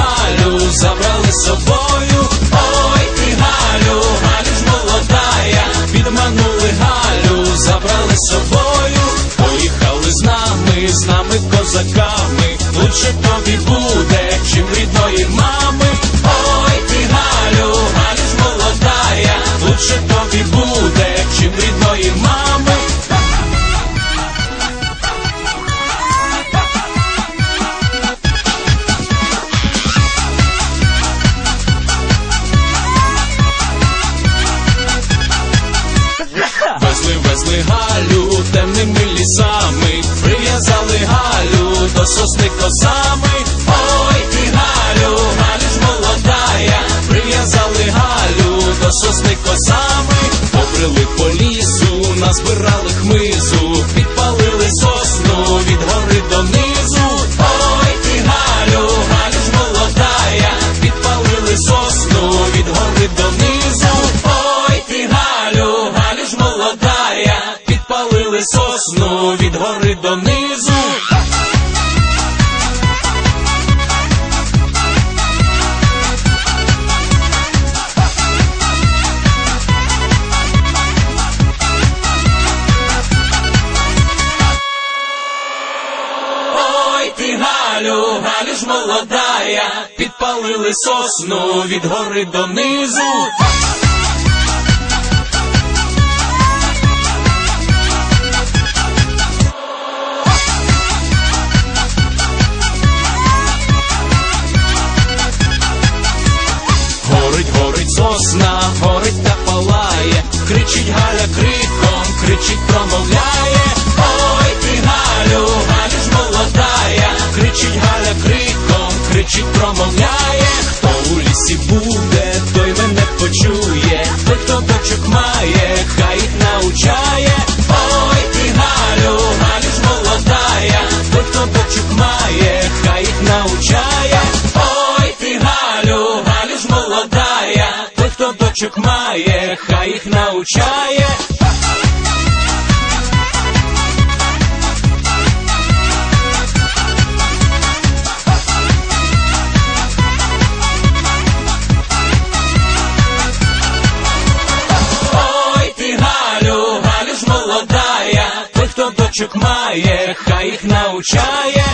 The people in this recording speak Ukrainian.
Галю, забрали з собою. Ой, ти Галю, Галю ж молодая, підманули Галю, забрали з собою. Поїхали з нами, з нами козаками. Лучше тобі Везли Галю темними лісами, прив'язали Галю до сосни косами. Ой, ти Галю, Галю ж молодая, прив'язали Галю до сосни косами, побрели сосну від гори донизу. Ой, ти Галю, Галю ж молодая, підпалили сосну від гори донизу. Горить та палає, кричить Галя криком, кричить, промовляє. Ой, ти Галю, Галю ж молодая, кричить Галя криком, кричить, промовляє. Хто дочок має, хай їх научає. Ой, ти Галю, Галю ж молодая, той, хто дочок має, хай їх научає.